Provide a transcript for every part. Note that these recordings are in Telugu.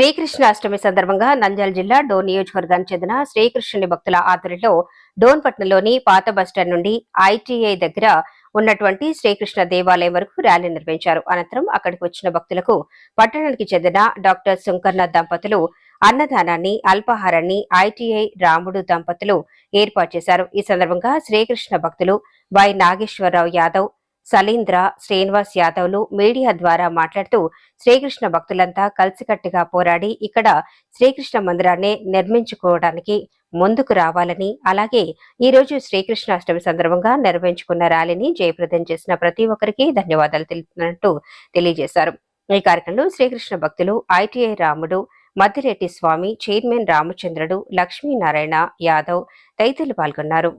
శ్రీకృష్ణాష్టమి సందర్భంగా నంద్యాల జిల్లా డోన్ నియోజకవర్గానికి చెందిన శ్రీకృష్ణుని భక్తుల ఆధ్వర్యంలో డోన్పట్నంలోని పాత బస్టాండ్ నుండి ఐటీఐ దగ్గర ఉన్నటువంటి శ్రీకృష్ణ దేవాలయం వరకు ర్యాలీ నిర్వహించారు. అనంతరం అక్కడికి వచ్చిన భక్తులకు పట్టణానికి చెందిన డాక్టర్ సుంకర్ణ దంపతులు అన్నదానాన్ని అల్పాహారాన్ని ఐటీఐ రాముడు దంపతులు ఏర్పాటు చేశారు. ఈ సందర్భంగా శ్రీకృష్ణ భక్తులు వై నాగేశ్వరరావు యాదవ్ సలీంద్ర శ్రీనివాస్ యాదవ్లు మీడియా ద్వారా మాట్లాడుతూ శ్రీకృష్ణ భక్తులంతా కలిసికట్టుగా పోరాడి ఇక్కడ శ్రీకృష్ణ మందిరాన్ని నిర్మించుకోవడానికి ముందుకు రావాలని అలాగే ఈరోజు శ్రీకృష్ణాష్టమి సందర్భంగా నిర్వహించుకున్న ర్యాలీని జయప్రదం చేసిన ప్రతి ఒక్కరికి ధన్యవాదాలు తెలుపుతున్నట్టు తెలియజేశారు. ఈ కార్యక్రమంలో శ్రీకృష్ణ భక్తులు ఐటీఐ రాముడు మద్దిరెడ్డి స్వామి చైర్మన్ రామచంద్రుడు లక్ష్మీనారాయణ యాదవ్ తదితరులు పాల్గొన్నారు.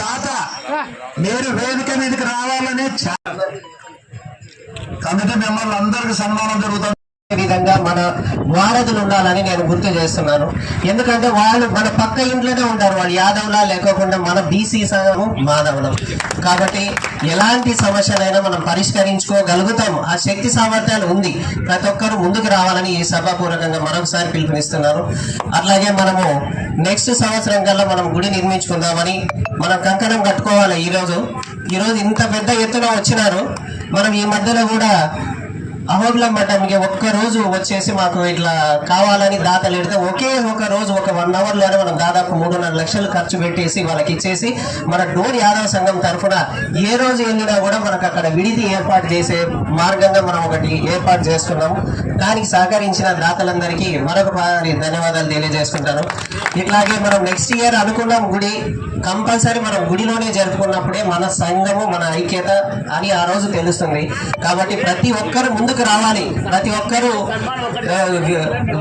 దాత. మీరు వేదిక మీదకి రావాలని కమిటీ మెంబర్లు అందరికి సన్మానం జరుగుతుంది. కూడా మన వారధులు ఉండాలని నేను గుర్తు చేస్తున్నాను. ఎందుకంటే వాళ్ళు మన పక్క ఇంట్లోనే ఉంటారు. వాళ్ళు యాదవులా లేకోకుండా మన బీసీ సంఘము మాధవులం కాబట్టి ఎలాంటి సమస్యలైనా మనం పరిష్కరించుకోగలుగుతాం ఆ శక్తి సామర్థ్యాలు ఉంది. ప్రతి ఒక్కరు ముందుకు రావాలని ఈ సభాపూర్వకంగా మరొకసారి పిలుపునిస్తున్నాను అట్లాగే మనము నెక్స్ట్ సంవత్సరం కల్లా మనం గుడి నిర్మించుకుందామని మనం కంకణం కట్టుకోవాలి ఈ రోజు ఈ రోజు ఇంత పెద్ద ఎత్తున వచ్చినారు. మనం ఈ మధ్యలో కూడా అహోబిలం మఠంకి ఒక్క రోజు వచ్చేసి మాకు ఇట్లా కావాలని దాతలు ఎడితే ఒకే ఒక రోజు ఒక వన్ అవర్లోనే మనం దాదాపు మూడున్నర లక్షలు ఖర్చు పెట్టేసి వాళ్ళకి ఇచ్చేసి మన డోర్ యాదవ సంఘం తరఫున ఏ రోజు వెళ్ళినా కూడా మనకు అక్కడ విడిది ఏర్పాటు చేసే మార్గంగా మనం ఒకటి ఏర్పాటు చేస్తున్నాము. దానికి సహకరించిన దాతలందరికీ మరొక ధన్యవాదాలు తెలియజేసుకుంటాను. ఇట్లాగే మనం నెక్స్ట్ ఇయర్ అనుకున్నాం గుడి కంపల్సరీ మనం గుడిలోనే జరుపుకున్నప్పుడే మన సంఘము మన ఐక్యత అని ఆ రోజు తెలుస్తుంది. కాబట్టి ప్రతి ఒక్కరు ముందు ముందుకు రావాలి. ప్రతి ఒక్కరూ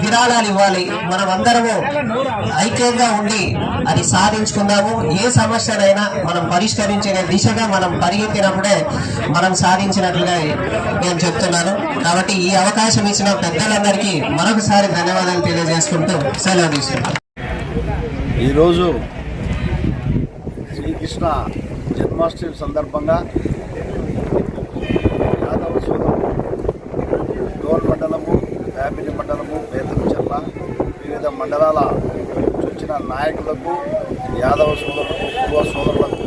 విరాళాలు ఇవ్వాలి. మనం అందరము ఐక్యంగా ఉండి అది సాధించుకుందాము. ఏ సమస్యనైనా మనం పరిష్కరించే దిశగా మనం పరిగెత్తినప్పుడే మనం సాధించినట్లుగా నేను చెప్తున్నాను. కాబట్టి ఈ అవకాశం ఇచ్చిన పెద్దలందరికీ మరొకసారి ధన్యవాదాలు తెలియజేసుకుంటూ సెలవు తీసుకుంటాను ఈరోజు శ్రీకృష్ణ జన్మాష్టమి సందర్భంగా యాదవ సోదరు డోన్ మండలము ఫ్యామిలీ మండలము బేతంచెర్ల వివిధ మండలాల వచ్చిన నాయకులకు యాదవ సోదరులకు కుటుంబ సోదరులకు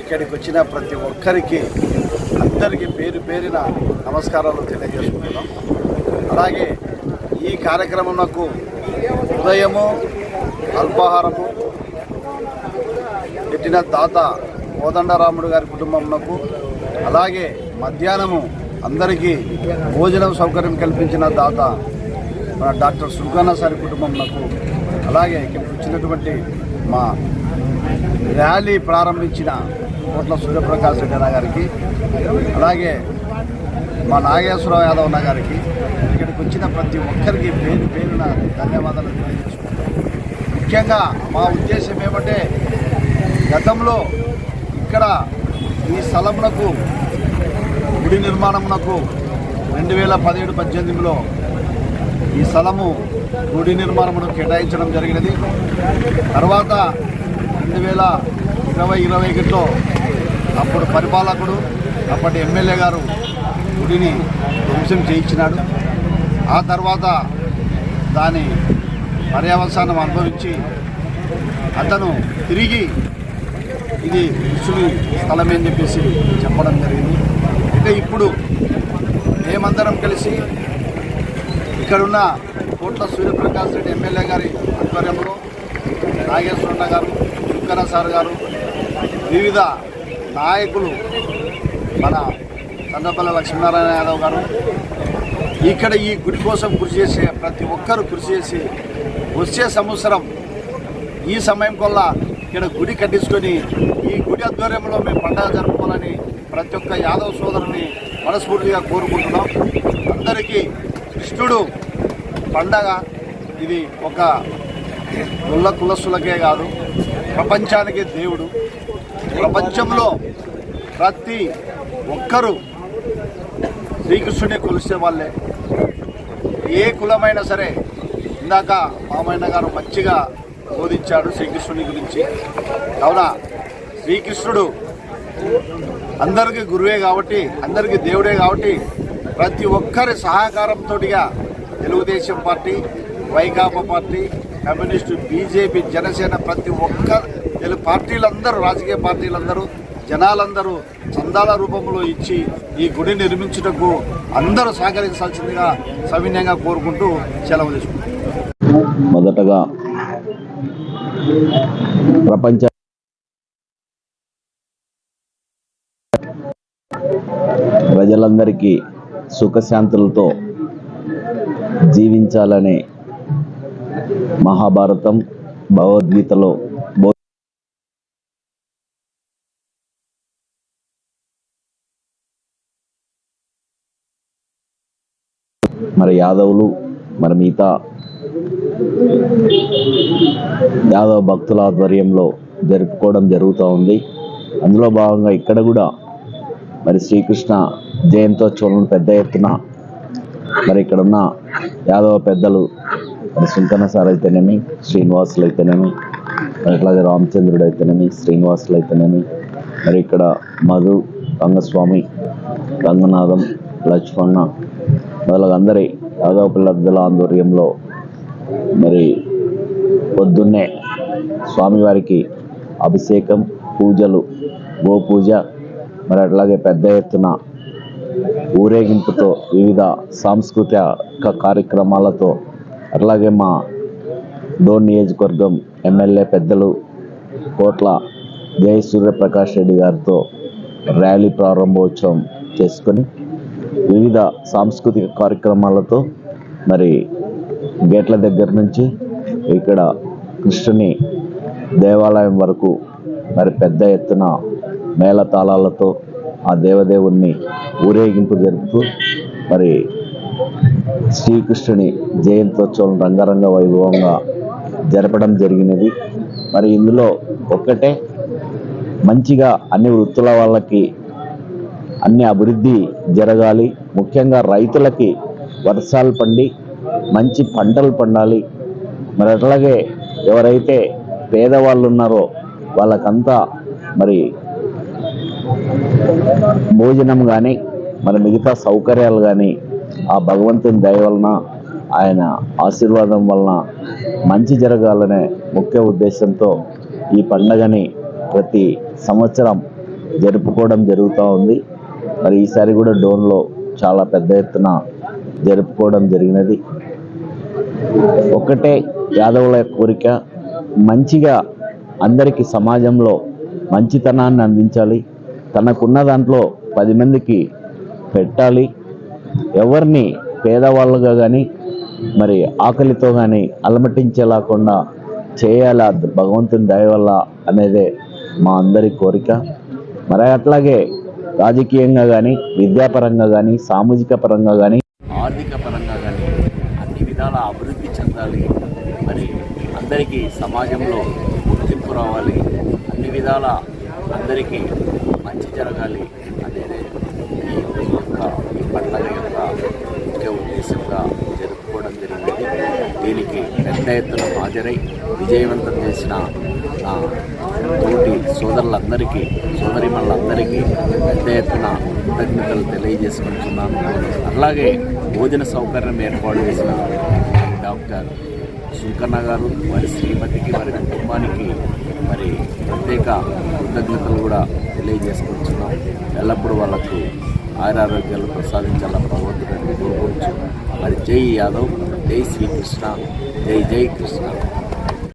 ఇక్కడికి వచ్చిన ప్రతి ఒక్కరికి అందరికీ పేరు పేరిన నమస్కారాలు తెలియజేసుకుంటున్నాం. అలాగే ఈ కార్యక్రమంకు ఉదయము అల్పాహారము పెట్టిన దాత కోదండరాముడు గారి కుటుంబంకు అలాగే మధ్యాహ్నము అందరికీ భోజనం సౌకర్యం కల్పించిన దాత మన డాక్టర్ సుల్కానా సారి కుటుంబంకు అలాగే ఇక్కడికి వచ్చినటువంటి మా ర్యాలీ ప్రారంభించిన కోట్ల సూర్యప్రకాష్ రెడ్డి గారికి అలాగే మా నాగేశ్వరరావు యాదవ్ అన్న గారికి ఇక్కడికి వచ్చిన ప్రతి ఒక్కరికి పేరు పేరున ధన్యవాదాలు తెలియజేసుకుంటాం ముఖ్యంగా మా ఉద్దేశం ఏమంటే గతంలో ఇక్కడ ఈ స్థలమునకు గుడి నిర్మాణమునకు రెండు వేల పదిహేడు పద్దెనిమిదిలో ఈ స్థలము గుడి నిర్మాణమును కేటాయించడం జరిగినది. తర్వాత రెండు వేల ఇరవై ఇరవై ఒకటిలో అప్పుడు పరిపాలకుడు అప్పటి ఎమ్మెల్యే గారు గుడిని ధ్వంసం చేయించినాడు. ఆ తర్వాత దాని పర్యవసానం అనుభవించి అతను తిరిగి ఇది ఋషులు స్థలమే అని చెప్పేసి చెప్పడం జరిగింది. ఇప్పుడు మేమందరం కలిసి ఇక్కడున్న కోట్ల సూర్యప్రకాష్ రెడ్డి ఎమ్మెల్యే గారి ఆధ్వర్యంలో నాగేశ్వరన్న గారు శుక్కర సార్ గారు వివిధ నాయకులు మన చంద్రపల్లి లక్ష్మీనారాయణ యాదవ్ గారు ఇక్కడ ఈ గుడి కోసం కృషి చేసే ప్రతి ఒక్కరూ కృషి చేసి వచ్చే సంవత్సరం ఈ సమయం కొల్లా ఇక్కడ గుడి కట్టించుకొని ఈ గుడి ఆధ్వర్యంలో మేము పండుగ జరుపుకోవాలని ప్రతి ఒక్క యాదవ సోదరుని మనస్ఫూర్తిగా కోరుకుంటున్నాం. అందరికీ కృష్ణుడు పండగ ఇది ఒక కుల్ల కులస్సులకే కాదు ప్రపంచానికి దేవుడు. ప్రపంచంలో ప్రతి ఒక్కరూ శ్రీకృష్ణుని కొలిసే వాళ్ళే. ఏ కులమైనా సరే ఇందాక మామయ్య గారు మంచిగా బోధించాడు శ్రీకృష్ణుని గురించి. కావున శ్రీకృష్ణుడు అందరికీ గురువే కాబట్టి అందరికీ దేవుడే కాబట్టి ప్రతి ఒక్కరి సహకారంతోటిగా Telugudesam party Vaikapa party communist BJP Janasena ప్రతి ఒక్క తెలుగు పార్టీలందరూ రాజకీయ పార్టీలందరూ జనాలందరూ చందాల రూపంలో ఇచ్చి ఈ గుడి నిర్మించుటకు అందరూ సహకరించాల్సిందిగా సవినయంగా కోరుకుంటూ సెలవు తీసుకుంటాం మొదటగా ప్రపంచ ప్రజలందరికీ సుఖశాంతులతో జీవించాలనే మహాభారతం భగవద్గీతలో మరి యాదవులు మరి మిగతా యాదవ భక్తుల ఆధ్వర్యంలో జరుపుకోవడం జరుగుతూ ఉంది. అందులో భాగంగా ఇక్కడ కూడా మరి శ్రీకృష్ణ జయంతోత్సవం పెద్ద ఎత్తున. మరి ఇక్కడ ఉన్న యాదవ పెద్దలు మరి సుంకన్న సార్ అయితేనేమి శ్రీనివాసులు అయితేనేమి మరి అట్లాగే రామచంద్రుడు అయితేనేమి శ్రీనివాసులు అయితేనేమి మరి ఇక్కడ మధు రంగస్వామి రంగనాథం లక్ష్మణ మొదలగు అందరి యాదవ పిల్లల ఆధ్వర్యంలో మరి పొద్దున్నే స్వామివారికి అభిషేకం పూజలు గోపూజ మరి అట్లాగే పెద్ద ఎత్తున ఊరేగింపుతో వివిధ సాంస్కృతిక కార్యక్రమాలతో అట్లాగే మా డోన్ నియోజకవర్గం ఎమ్మెల్యే పెద్దలు కోట్ల జయ సూర్యప్రకాష్ రెడ్డి గారితో ర్యాలీ ప్రారంభోత్సవం చేసుకొని వివిధ సాంస్కృతిక కార్యక్రమాలతో మరి గేట్ల దగ్గర నుంచి ఇక్కడ కృష్ణుని దేవాలయం వరకు మరి పెద్ద ఎత్తున మేళతాళాలతో ఆ దేవదేవుణ్ణి ఊరేగింపు జరుపుతూ మరి శ్రీకృష్ణుని జయంతోత్సవం రంగరంగ వైభవంగా జరపడం జరిగినది. మరి ఇందులో ఒక్కటే మంచిగా అన్ని వృత్తుల వాళ్ళకి అన్ని అభివృద్ధి జరగాలి. ముఖ్యంగా రైతులకి వర్షాలు పండి మంచి పంటలు పండాలి. మరి అట్లాగే ఎవరైతే పేదవాళ్ళు ఉన్నారో వాళ్ళకంతా మరి భోజనం కానీ మరి మిగతా సౌకర్యాలు కానీ ఆ భగవంతుని దయ వలన ఆయన ఆశీర్వాదం వలన మంచి జరగాలనే ముఖ్య ఉద్దేశంతో ఈ పండగని ప్రతి సంవత్సరం జరుపుకోవడం జరుగుతూ ఉంది. మరి ఈసారి కూడా డోన్లో చాలా పెద్ద ఎత్తున జరుపుకోవడం జరిగినది. ఒక్కటే యాదవుల కోరిక మంచిగా అందరికీ సమాజంలో మంచితనాన్ని అందించాలి. తనకున్న దాంట్లో పది మందికి పెట్టాలి. ఎవరిని పేదవాళ్ళుగా కానీ మరి ఆకలితో కానీ అలమటించేలాకుండా చేయాలి? భగవంతుని దయ వల్ల అనేదే మా అందరి కోరిక. మరి అట్లాగే రాజకీయంగా కానీ విద్యాపరంగా కానీ సామాజిక పరంగా కానీ ఆర్థిక పరంగా కానీ అన్ని విధాల అభివృద్ధి చెందాలి. మరి అందరికీ సమాజంలో గుర్తింపు రావాలి. అన్ని విధాల అందరికీ జరగాలి అనేది ఈ యొక్క ఈ పండుగ యొక్క ముఖ్య ఉద్దేశంగా జరుపుకోవడం జరిగింది. దీనికి పెద్ద ఎత్తున హాజరై విజయవంతం చేసిన తోటి సోదరులందరికీ సోదరిమణులందరికీ పెద్ద ఎత్తున కృతజ్ఞతలు తెలియజేసుకుంటున్నాను. అలాగే భోజన సౌకర్యం ఏర్పాటు చేసిన డాక్టర్ సుంకన్న గారు వారి శ్రీమతికి వారి కుటుంబానికి మరి ప్రత్యేక కృతజ్ఞతలు కూడా తెలియజేసుకొచ్చున్నాం ఎల్లప్పుడూ వాళ్ళకు ఆయురారోగ్యాలు ప్రసాదించాలని భగవంతుడిని కోరుకోవచ్చు మరి జై యాదవ్ జై శ్రీకృష్ణ జై జై కృష్ణ.